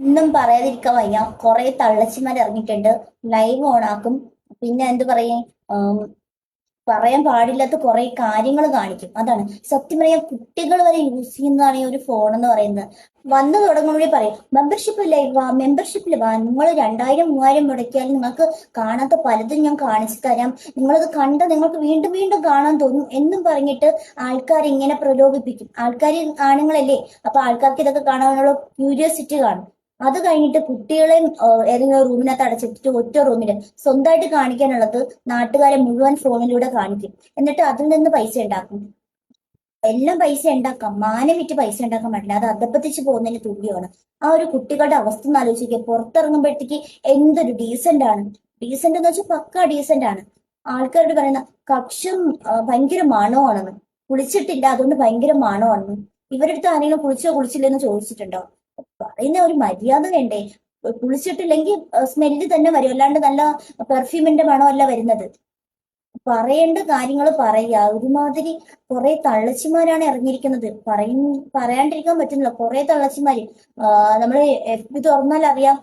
ഒന്നും പറയാതിരിക്കാൻ വയ്യ. കുറെ തള്ളച്ചിമാർ ഇറങ്ങിയിട്ടുണ്ട് ലൈവ് ഓണാക്കും പിന്നെ എന്ത് പറയും? പറയാൻ പാടില്ലാത്ത കുറെ കാര്യങ്ങൾ കാണിക്കും. അതാണ്. സത്യം പറയാൻ കുട്ടികൾ വരെ യൂസ് ചെയ്യുന്നതാണ് ഈ ഒരു ഫോൺ എന്ന് പറയുന്നത്. വന്നു തുടങ്ങുമ്പോഴേ പറയും മെമ്പർഷിപ്പ് ലൈവ് വാ മെമ്പർഷിപ്പിൽ വാ നിങ്ങൾ രണ്ടായിരം മൂവായിരം മുടക്കിയാൽ നിങ്ങൾക്ക് കാണാത്ത പലതും ഞാൻ കാണിച്ചു തരാം. നിങ്ങളത് കണ്ട് നിങ്ങൾക്ക് വീണ്ടും വീണ്ടും കാണാൻ തോന്നും എന്നും പറഞ്ഞിട്ട് ആൾക്കാർ ഇങ്ങനെ പ്രലോഭിപ്പിക്കും. ആൾക്കാർ ആണുങ്ങളല്ലേ? അപ്പൊ ആൾക്കാർക്ക് ഇതൊക്കെ കാണാനുള്ള ക്യൂരിയോസിറ്റി കാണും. അത് കഴിഞ്ഞിട്ട് കുട്ടികളെ ഏതെങ്കിലും റൂമിനകത്ത് അടച്ചിട്ടിട്ട് ഒറ്റ റൂമിൽ സ്വന്തമായിട്ട് കാണിക്കാനുള്ളത് നാട്ടുകാരെ മുഴുവൻ ഫോണിലൂടെ കാണിക്കും. എന്നിട്ട് അതിൽ നിന്ന് പൈസ ഉണ്ടാക്കും. എല്ലാം പൈസ ഉണ്ടാക്കാം. മാനം വിറ്റ് പൈസ ഉണ്ടാക്കാൻ പറ്റില്ല. അത് അധപ്പത്തിച്ച് പോകുന്നതിന് തുല്യമാണ്. ആ ഒരു കുട്ടികളുടെ അവസ്ഥ ഒന്ന് ആലോചിക്കുക പുറത്തിറങ്ങുമ്പോഴത്തേക്ക് എന്തൊരു ഡീസന്റ് ആണ്. ഡീസന്റ് എന്ന് വെച്ചാൽ പക്ക ഡീസന്റ് ആണ്. ആൾക്കാരോട് പറയുന്ന കക്ഷം ഭയങ്കര മണമാണെന്ന്. കുളിച്ചിട്ടില്ല അതുകൊണ്ട് ഭയങ്കര മണമാണെന്ന്. ഇവരുടെ അടുത്ത് ആരെങ്കിലും കുളിച്ചോ കുളിച്ചില്ലെന്ന് ചോദിച്ചിട്ടുണ്ടോ? പറയുന്ന ഒരു മര്യാദ വേണ്ടേ? കുളിച്ചിട്ടില്ലെങ്കിൽ സ്മെല്ല് തന്നെ വരും. അല്ലാണ്ട് നല്ല പെർഫ്യൂമിന്റെ മണമല്ല വരുന്നത്. പറയേണ്ട കാര്യങ്ങൾ പറയുക. ഒരുമാതിരി കുറെ തള്ളച്ചിമാരാണ് ഇറങ്ങിയിരിക്കുന്നത്. പറയും പറയാണ്ടിരിക്കാൻ പറ്റുന്നില്ല. കുറെ തള്ളച്ചിമാര്. നമ്മൾ എഫ് ബി തുറന്നാൽ അറിയാം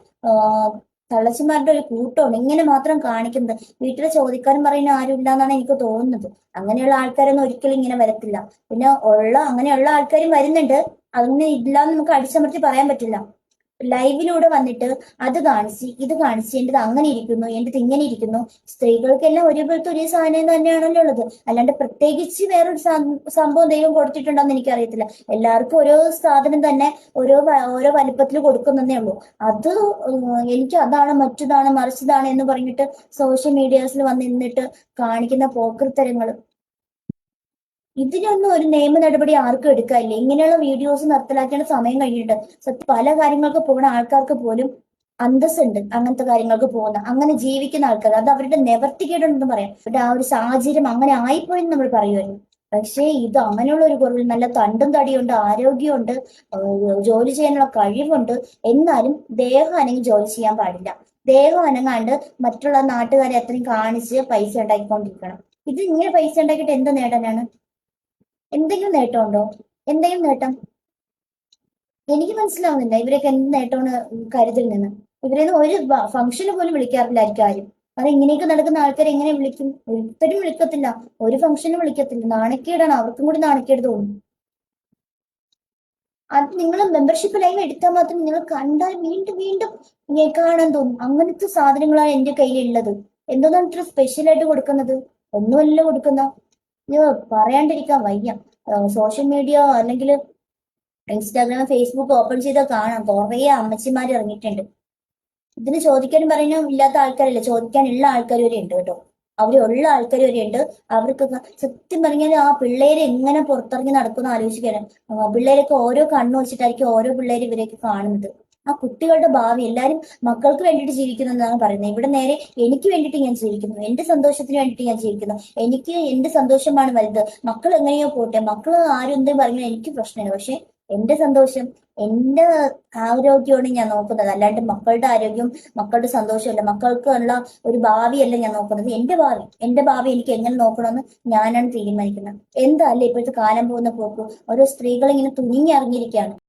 തള്ളച്ചിമാരുടെ ഒരു കൂട്ടമാണ് ഇങ്ങനെ മാത്രം കാണിക്കുന്നത്. വീട്ടിലെ ചോദിക്കാനും പറയുന്ന ആരും ഇല്ലാന്നാണ് എനിക്ക് തോന്നുന്നത്. അങ്ങനെയുള്ള ആൾക്കാരൊന്നും ഒരിക്കലും ഇങ്ങനെ വരത്തില്ല. പിന്നെ ഉള്ള അങ്ങനെയുള്ള ആൾക്കാരും വരുന്നുണ്ട്. അങ്ങനെ ഇല്ലാന്ന് നമുക്ക് അടിച്ചമർത്തി പറയാൻ പറ്റില്ല. ലൈവിലൂടെ വന്നിട്ട് അത് കാണിച്ച് ഇത് കാണിച്ച് എന്റെത് അങ്ങനെ ഇരിക്കുന്നു എന്റെത് ഇങ്ങനെ ഇരിക്കുന്നു. സ്ത്രീകൾക്കെല്ലാം ഒരുപോലത്തെ ഒരേ സാധനം തന്നെയാണല്ലോ ഉള്ളത്. അല്ലാണ്ട് പ്രത്യേകിച്ച് വേറൊരു സംഭവം ദൈവം കൊടുത്തിട്ടുണ്ടോന്ന് എനിക്കറിയത്തില്ല. എല്ലാവർക്കും ഓരോ സാധനം തന്നെ ഓരോ ഓരോ വലിപ്പത്തിൽ കൊടുക്കുന്നതേ ഉള്ളൂ. അത് എനിക്ക് അതാണ് മറ്റതാണ് മറിച്ചതാണ് എന്ന് പറഞ്ഞിട്ട് സോഷ്യൽ മീഡിയാസിൽ വന്നിരുന്നിട്ട് കാണിക്കുന്ന പോക്കൃത്തരങ്ങൾ ഇതിനൊന്നും ഒരു നിയമ നടപടി ആർക്കും എടുക്കാനില്ല. ഇങ്ങനെയുള്ള വീഡിയോസ് നിർത്തലാക്കേണ്ട സമയം കഴിഞ്ഞിട്ടുണ്ട്. സത്യം പല കാര്യങ്ങൾക്ക് പോകുന്ന ആൾക്കാർക്ക് പോലും അന്തസ്സുണ്ട് അങ്ങനത്തെ കാര്യങ്ങൾക്ക് പോകുന്ന അങ്ങനെ ജീവിക്കുന്ന ആൾക്കാർ. അത് അവരുടെ നിവർത്തിക്കേടുണ്ടെന്ന് പറയാം. അവരുടെ ആ ഒരു സാഹചര്യം അങ്ങനെ ആയിപ്പോയെന്ന് നമ്മൾ പറയുമായിരുന്നു. പക്ഷേ ഇത് അങ്ങനെയുള്ള ഒരു കുറവിൽ നല്ല തണ്ടും തടിയുണ്ട് ആരോഗ്യമുണ്ട് ജോലി ചെയ്യാനുള്ള കഴിവുണ്ട്. എന്നാലും ദേഹം അനങ്ങി ജോലി ചെയ്യാൻ പാടില്ല. ദേഹം അനങ്ങാണ്ട് മറ്റുള്ള നാട്ടുകാരെ അത്രയും കാണിച്ച് പൈസ ഉണ്ടാക്കിക്കൊണ്ടിരിക്കണം. ഇത് ഇങ്ങനെ പൈസ ഉണ്ടാക്കിയിട്ട് എന്ത് നേടാനാണ്? എന്തെങ്കിലും നേട്ടമുണ്ടോ എന്തെങ്കിലും നേട്ടം? എനിക്ക് മനസ്സിലാവുന്നില്ല ഇവരൊക്കെ എന്ത് നേട്ടമാണ് കരുതൽ ഇവരൊന്നും ഒരു ഫംഗ്ഷന് പോലും വിളിക്കാറില്ലായിരിക്കും ആരും. അത് ഇങ്ങനെയൊക്കെ നടക്കുന്ന ആൾക്കാരെ എങ്ങനെ വിളിക്കും? ഒരിക്കലും വിളിക്കത്തില്ല. ഒരു ഫംഗ്ഷനും വിളിക്കത്തില്ല. നാണക്കേടാണ്. അവർക്കും കൂടി നാണക്കേട് തോന്നും. അത് നിങ്ങൾ മെമ്പർഷിപ്പ് ലൈവ് എടുത്താൽ മാത്രം നിങ്ങൾ കണ്ടാൽ വീണ്ടും വീണ്ടും കാണാൻ തോന്നും. അങ്ങനത്തെ സാധനങ്ങളാണ് എന്റെ കയ്യിലുള്ളത്. എന്തോന്നാണ് ഇത്ര സ്പെഷ്യൽ ആയിട്ട് കൊടുക്കുന്നത്? ഒന്നുമല്ല കൊടുക്കുന്ന. ഇത് പറയാണ്ടിരിക്കാൻ വയ്യ. സോഷ്യൽ മീഡിയ അല്ലെങ്കിൽ ഇൻസ്റ്റാഗ്രാം ഫേസ്ബുക്ക് ഓപ്പൺ ചെയ്താൽ കാണാം. കുറേ അമ്മച്ചിമാർ ഇറങ്ങിയിട്ടുണ്ട്. ഇതിന് ചോദിക്കാനും പറയാനും ഇല്ലാത്ത ആൾക്കാരല്ല? ചോദിക്കാനുള്ള ആൾക്കാർ വരെ ഉണ്ട് കേട്ടോ. ഉള്ള ആൾക്കാർ വരെ ഉണ്ട്. അവർക്ക് സത്യം പറഞ്ഞാൽ ആ പിള്ളേരെ എങ്ങനെ പുറത്തിറങ്ങി നടക്കുന്ന ആലോചിക്കാനും പിള്ളേരൊക്കെ ഓരോ കണ്ണു വെച്ചിട്ടായിരിക്കും ഓരോ പിള്ളേർ ഇവരെയൊക്കെ കാണുന്നത്. ആ കുട്ടികളുടെ ഭാവി എല്ലാരും മക്കൾക്ക് വേണ്ടിയിട്ട് ജീവിക്കുന്നു എന്നാണ് പറയുന്നത്. ഇവിടെ നേരെ എനിക്ക് വേണ്ടിയിട്ട് ഞാൻ ജീവിക്കുന്നു. എന്റെ സന്തോഷത്തിന് വേണ്ടിയിട്ട് ഞാൻ ജീവിക്കുന്നു. എനിക്ക് എന്റെ സന്തോഷമാണ് വലുത്. മക്കൾ എങ്ങനെയോ പോട്ടെ? മക്കൾ ആരും എന്തും പറഞ്ഞു എനിക്ക് പ്രശ്നമാണ് പക്ഷെ എന്റെ സന്തോഷം എന്റെ ആരോഗ്യമാണ് ഞാൻ നോക്കുന്നത്. അല്ലാണ്ട് മക്കളുടെ ആരോഗ്യം മക്കളുടെ സന്തോഷമല്ല. മക്കൾക്കുള്ള ഒരു ഭാവിയല്ല ഞാൻ നോക്കുന്നത്. എന്റെ ഭാവി എന്റെ ഭാവി എനിക്ക് എങ്ങനെ നോക്കണമെന്ന് ഞാനാണ് തീരുമാനിക്കുന്നത്. എന്താ അല്ലേ ഇപ്പോഴത്തെ കാലം പോകുന്ന പോക്ക്? ഓരോ സ്ത്രീകൾ ഇങ്ങനെ തുനിഞ്ഞിറങ്ങിയിരിക്കുകയാണ്.